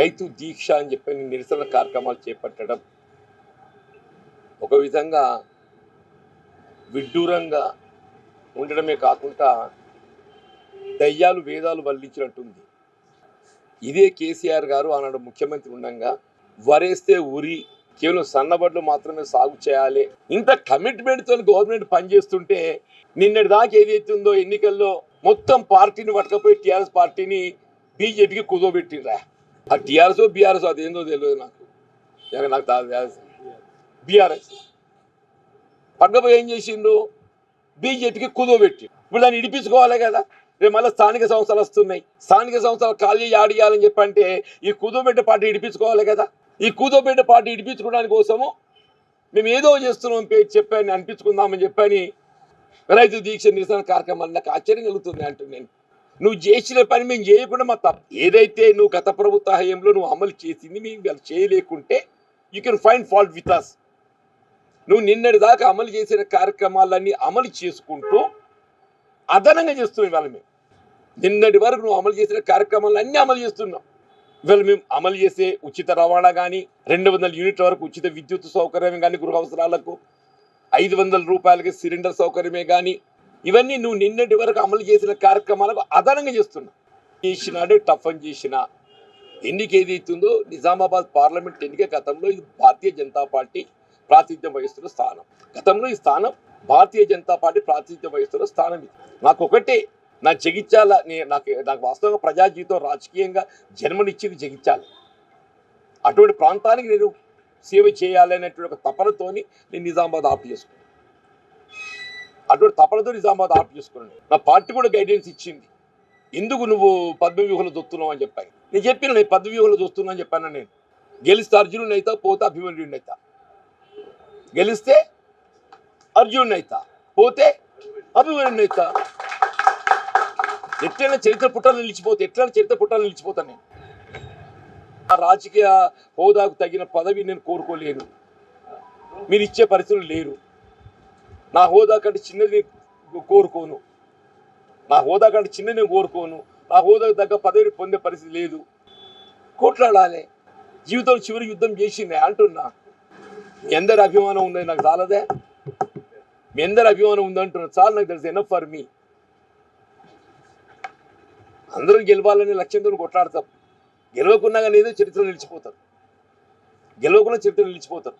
రైతు దీక్ష అని చెప్పి నిరసన కార్యక్రమాలు చేపట్టడం ఒక విధంగా విడ్డూరంగా ఉండడమే కాకుండా దయ్యాలు వేదాలు వల్లించినట్టుంది. ఇదే కేసీఆర్ గారు ఆనాడు ముఖ్యమంత్రి ఉండగా వరేస్తే ఉరి కేవలం సన్నబడ్లు మాత్రమే సాగు చేయాలి. ఇంత కమిట్మెంట్తో గవర్నమెంట్ పనిచేస్తుంటే నిన్నటి దాకా ఏదైతే ఉందో ఎన్నికల్లో మొత్తం పార్టీని పట్టకపోయి టీఆర్ఎస్ పార్టీని బీజేపీకి కుదోబెట్టిరా ఆ టీఆర్ఎస్ బీఆర్ఎస్ ఏందో తెలియదు నాకు. ఇక నాకు బీఆర్ఎస్. పట్టుకపోయి ఏం చేసిండ్రు? బీజేపీకి కుదోబెట్టి ఇప్పుడు దాన్ని ఇడిపించుకోవాలి కదా. రేపు మళ్ళీ స్థానిక సంస్థలు వస్తున్నాయి. స్థానిక సంస్థలు ఖాళీ ఆడియాలని చెప్పంటే ఈ కుదోబెట్ట పార్టీ ఇడిపించుకోవాలి కదా. ఈ కూదోబెట్ట పార్టీ ఇడిపించుకోవడానికి కోసము మేము ఏదో చేస్తున్నాం పేరు చెప్పాను అనిపించుకుందామని చెప్పని రైతు దీక్ష నిరసన కార్యక్రమాలు నాకు ఆశ్చర్యం కలుగుతుంది అంటున్నాను. నువ్వు చేసిన పని మేము చేయకుండా మా తప్పు ఏదైతే నువ్వు గత ప్రభుత్వ హయంలో నువ్వు అమలు చేసింది మేము వాళ్ళు చేయలేకుంటే you can find fault with us నువ్వు నిన్నటి దాకా అమలు చేసిన కార్యక్రమాలన్నీ అమలు చేసుకుంటూ అదనంగా చేస్తున్నాం ఇవాళ మేము. నిన్నటి వరకు నువ్వు అమలు చేసిన కార్యక్రమాలన్నీ అమలు చేస్తున్నావు. ఇవాళ మేము అమలు చేసే ఉచిత రవాణా కానీ రెండు వందల యూనిట్ల వరకు ఉచిత విద్యుత్ సౌకర్యం కానీ గృహ అవసరాలకు ఐదు వందల రూపాయలకి సిలిండర్ సౌకర్యమే కానీ ఇవన్నీ నువ్వు నిన్నటి వరకు అమలు చేసిన కార్యక్రమాలకు అదనంగా చేస్తున్నావు చేసినాడే టఫ్ అని చేసిన. ఎన్నిక ఏదైతుందో నిజామాబాద్ పార్లమెంట్ ఎన్నిక గతంలో ఇది భారతీయ జనతా పార్టీ ప్రాతినిధ్యం వహిస్తున్న స్థానం. గతంలో ఈ స్థానం భారతీయ జనతా పార్టీ ప్రాతినిధ్యం వహిస్తున్న స్థానం ఇది. నాకు ఒకటే నా జగిత్యాల నాకు నాకు వాస్తవంగా ప్రజా జీవితం రాజకీయంగా జన్మనిచ్చింది జగిత్యాల. అటువంటి ప్రాంతానికి నేను సేవ చేయాలనేటువంటి ఒక తపనతోని నేను నిజామాబాద్ ఆపు చేసుకున్నాను అటువంటి తపనతో నిజామాబాద్ ఆర్ట్ చేసుకున్నాను నా పార్టీ కూడా గైడెన్స్ ఇచ్చింది. ఎందుకు నువ్వు పద్మవ్యూహంలో చూస్తున్నావు అని చెప్పాను నేను చెప్పిన నేను పద్మవ్యూహంలో చూస్తున్నా అని చెప్పాను నేను. గెలిస్తే అర్జునుని అవుతా పోతే అభిమన్యుడిని అవుతా గెలిస్తే అర్జునుని అవుతా పోతే అభిమన్యుడిని అవుతా ఎట్లైనా చరిత్ర పుట్టాలు నిలిచిపోతే ఎట్లైనా చరిత్ర పుట్టాలు నిలిచిపోతాను నేను. ఆ రాజకీయ హోదాకు తగిన పదవి నేను కోరుకోలేను. మీరు ఇచ్చే పరిస్థితులు లేరు. నా హోదా కంటే చిన్నది కోరుకోను. నా హోదా కంటే చిన్నది నేను కోరుకోను. నా హోదాకు తగ్గ పదవిని పొందే పరిస్థితి లేదు. కొట్లాడాలి. జీవితంలో చివరి యుద్ధం చేసింది అంటున్నా. మీ అందరి అభిమానం ఉందని నాకు చాలదే. మీ అందరి అభిమానం ఉందంటున్నా. చాలు నాకు తెలుసు ఎనఫ్ ఫర్ మీ అందరం గెలవాలనే లక్ష్యంతో కొట్లాడతాం. గెలవకున్నా కానీ ఏదో చరిత్ర నిలిచిపోతారు గెలవకుండా చరిత్ర నిలిచిపోతారు